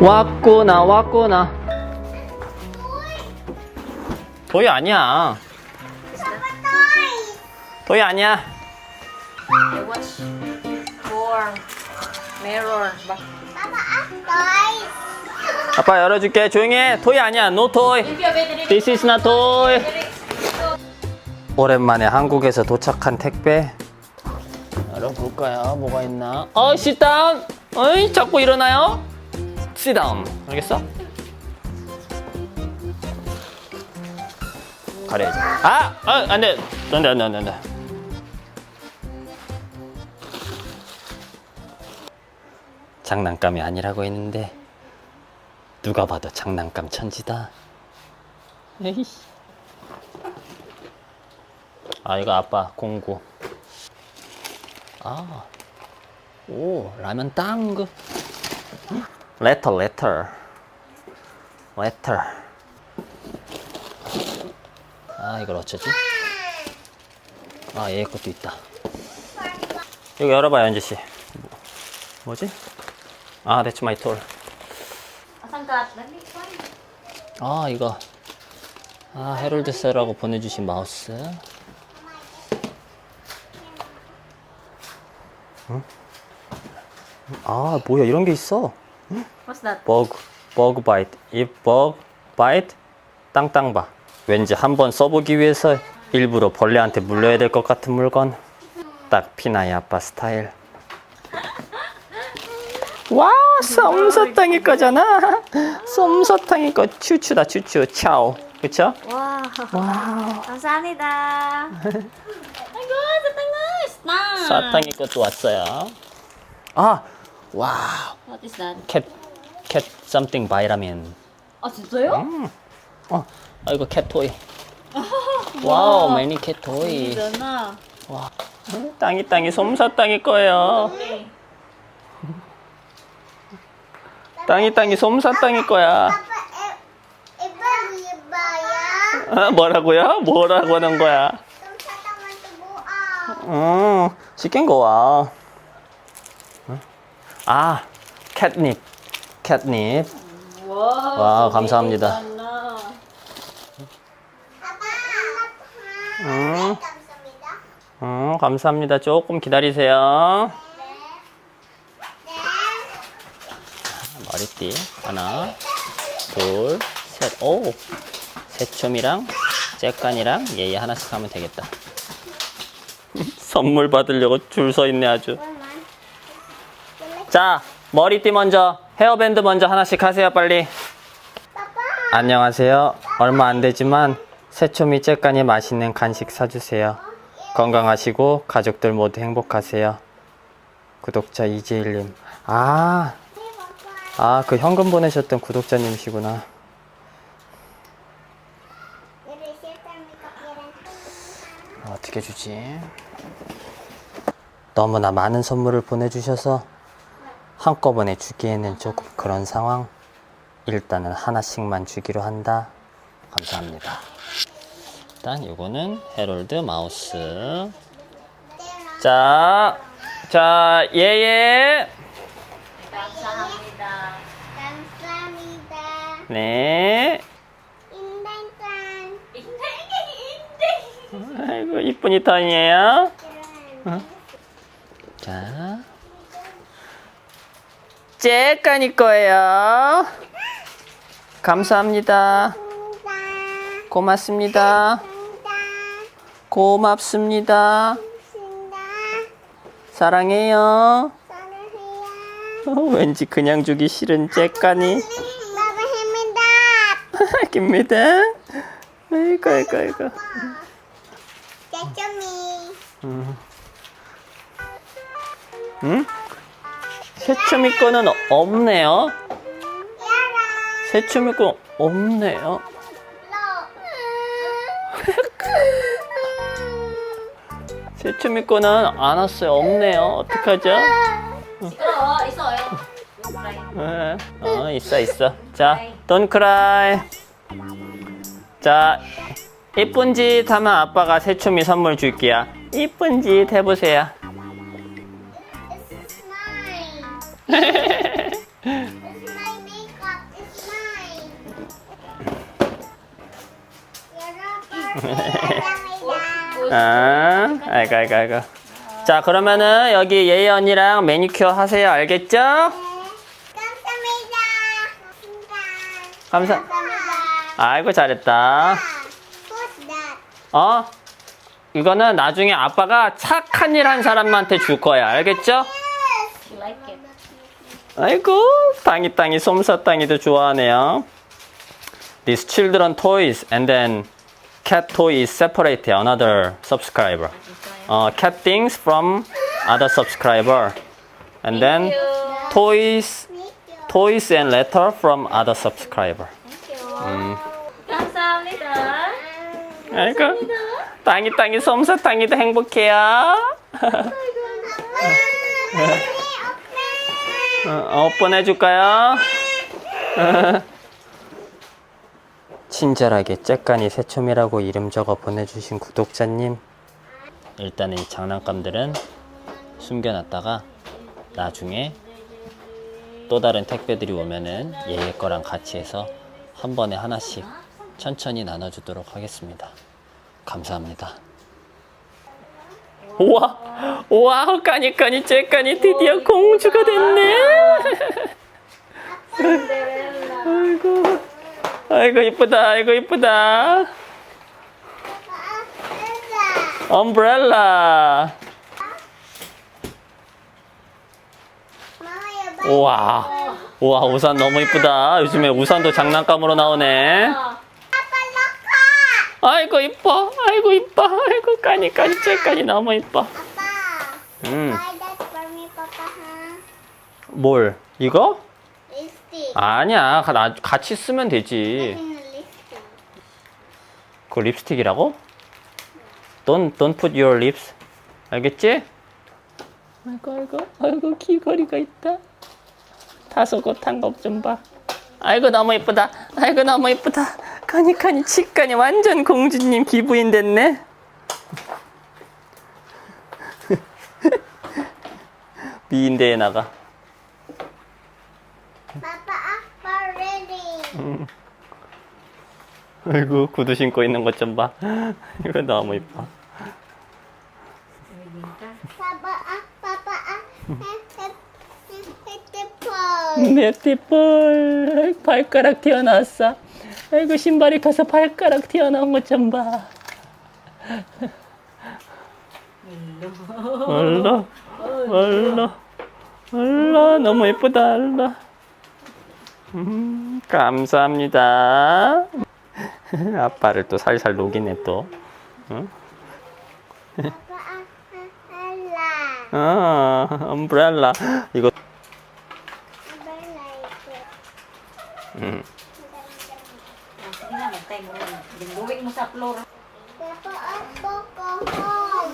왔구나 왔구나 도희 아니야 도희 아니야 아빠 열어줄게 조용히 해 도희 아니야 you're better, this is not toy 오랜만에 한국에서 도착한 택배 열어볼까요 뭐가 있나 어 sit 어이 자꾸 일어나요? sit down. 알겠어? 가려야지. 아! 아 안 돼. 안 돼 안 돼 안 돼 안 돼. 장난감이 아니라고 했는데 누가 봐도 장난감 천지다. 에이씨. 아 이거 아빠 공구. 아 오 라면 땅그 레터 레터 레터 아 이걸 어쩌지? 아얘 것도 있다. 이거 열어봐요 현지씨. 뭐, 뭐지? 아 that's my tool. 아 이거. 아 헤럴드 셀라고 보내주신 마우스. 응? 아 뭐야 이런 게 있어 What's that? 버그 버그 바이트 이 버그 바이트 땅땅바 왠지 한번 써보기 위해서 일부러 벌레한테 물려야 될 것 같은 물건 딱 피나의 아빠 스타일 와우 솜사탕이 거잖아 솜사탕이 거 추추다 추추 차오 그쵸? Wow. 와우 감사합니다. 아이고, 사탕을. 나. 사탕이 것도 왔어요 아 와우 What is that? 캣, 캣 something 바이라민 아, 진짜요? 어, 아 이거 캣 토이 와우 매니 캣 토이 진짜나. 와 땅이 땅이 솜사탕이 거예요 네. 땅이 땅이 거야 Iba iba ya. 아, 뭐라고요? 뭐라고 하는 거야 Itong satangan tubuan. 음 시킨 거와 아 캣닙 캣닙 Wow. 와 감사합니다. 음, 감사합니다. 음 감사합니다. 조금 기다리세요. 네. 머리띠 하나 둘 셋 오 새초미랑 째깐이랑 얘 하나씩 하면 되겠다. 선물 받으려고 줄 서 있네 아주 자 머리띠 먼저 헤어밴드 먼저 하나씩 하세요 빨리. 안녕하세요. 얼마 안 되지만 새초미 째깐이 맛있는 간식 사주세요. 건강하시고 가족들 모두 행복하세요. 구독자 이재일님. 아 아, 그 현금 보내셨던 구독자님이시구나. 아, 어떻게 주지? 너무나 많은 선물을 보내주셔서 한꺼번에 주기에는 조금 그런 상황. 일단은 하나씩만 주기로 한다. 감사합니다. 일단 이거는 헤럴드 마우스. 자, 자, 예예. 감사합니다. 감사합니다. 네. 아이고 이쁜이 턴이에요. 자, 째까니 거예요. 감사합니다. 고맙습니다. 고맙습니다. 사랑해요. 왠지 그냥 주기 싫은 째까니. 깁니다. 아이고 아이고 아이고. 짜짜미. 응? 새초미 거는 없네요. 새초미 거 없네요. 새초미 거는 안 왔어요. 없네요. 어떡하죠? 시끄러워. 있어요. 네. 어, 있어, 있어. 자, don't cry. 자, 이쁜 짓 하면 아빠가 새초미 선물 줄게요. 이쁜 짓 해보세요. It's my. 아, 아이고, 아이고, 아이고. 자, 그러면은 여기 예예 언니랑 매니큐어 하세요. 알겠죠? 감사합니다. 감사. 감사합니다. 아이고, 잘했다. 어? 이거는 나중에 아빠가 착한 일 한 사람한테 줄 거야. 알겠죠? 아이고, 땅이 땅이 솜사 땅이도 좋아하네요. These children toys and then cat toy is separated another subscriber. 어, cat things from other subscriber. And then toys toys and letter from other subscriber. 음. 감사합니다. 아이고, 땅이 땅이 솜사 땅이도 행복해요. 어, 오픈해줄까요? 친절하게 째까니 새초미라고 이름 적어 보내주신 구독자님. 일단은 이 장난감들은 숨겨놨다가 나중에 또 다른 택배들이 오면은 얘의 거랑 같이 해서 한 번에 하나씩 천천히 나눠주도록 하겠습니다. 감사합니다 우와 우와 까니 까니 째까니 드디어 공주가 됐네. 아이고 아이고 이쁘다 아이고 이쁘다. 엄브렐라 우와 우와 우산 너무 이쁘다. 요즘에 우산도 장난감으로 나오네 아이고 이뻐 아이고 이뻐 아이고 까니 까니 째까니 너무 이뻐 음. Buy that for me, Papa, huh? 뭘 이거? Lipstick. 아니야 가- 나- 같이 쓰면 되지 lipstick. 그거 립스틱이라고? Don't, don't put your lips 알겠지? 아이고 아이고 아이고 귀걸이가 있다 다소곳한 것 좀봐 아이고 너무 이쁘다 아이고 너무 이쁘다 카니 카니 치카니 완전 공주님 기부인 됐네 미인대에 나가 Papa, Appa ready. 아이고 구두 신고 있는 것 좀 봐 이거 너무 이뻐 ah, ah, hit, hit, hit the pole. 네티볼 발가락 튀어나왔어 아이고 신발이 커서 발가락 튀어나온 것 좀 봐. 얼라 얼라 얼라 너무 예쁘다 얼라 음, 감사합니다. 아빠를 또 살살 녹이네 또. Ella. 아, 엄브렐라 이거. 음,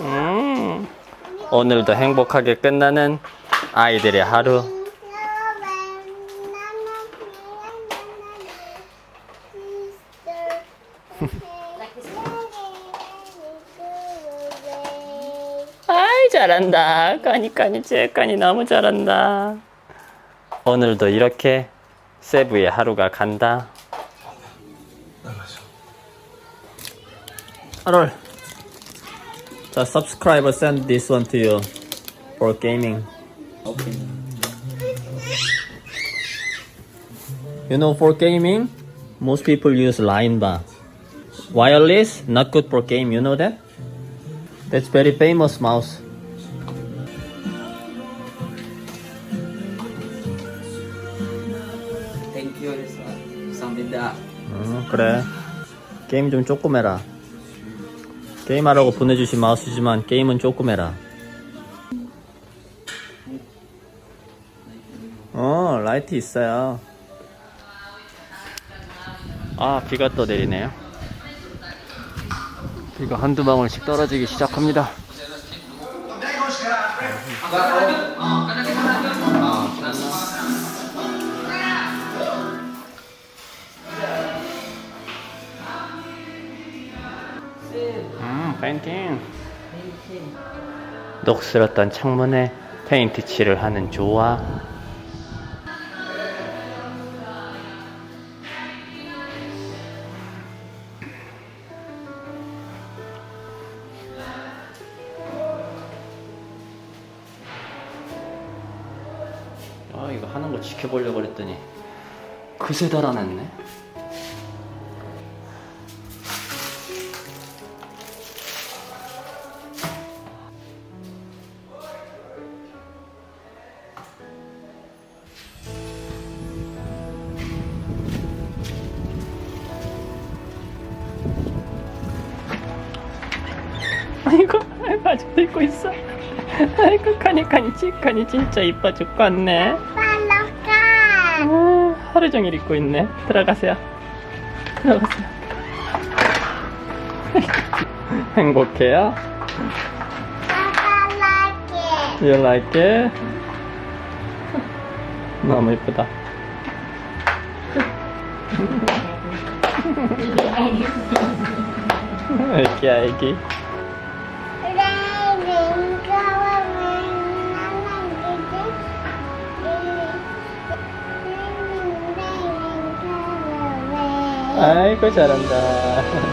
음. 오늘도 행복하게 끝나는 아이들의 하루. 아이 잘한다. 까니 까니 째까니 너무 잘한다. 오늘도 이렇게 세부의 하루가 간다 하롤 자 subscriber send this one to you for gaming you know for gaming most people use line bar wireless not good for game you know that that's very famous mouse Thank you sa samida. 어, 그래. 게임 좀 조금 해라. 게임하라고 보내주신 마우스지만 게임은 조금 해라. 어, 라이트 있어요. 아, 비가 또 내리네요. 비가 한두 방울씩 떨어지기 시작합니다. 페인팅. 녹슬었던 창문에 페인트 칠을 하는 조아. 아 이거 하는 거 지켜보려고 그랬더니 그새 달아났네. 아직도 입고 있어 아이고 카니 카니 치 카니 진짜 이뻐 죽겠네 빨로 가. 아, 하루 종일 입고 있네 들어가세요 들어가세요 행복해요? 아빠라게. You like it? 너무 이쁘다 애기 아이고 잘한다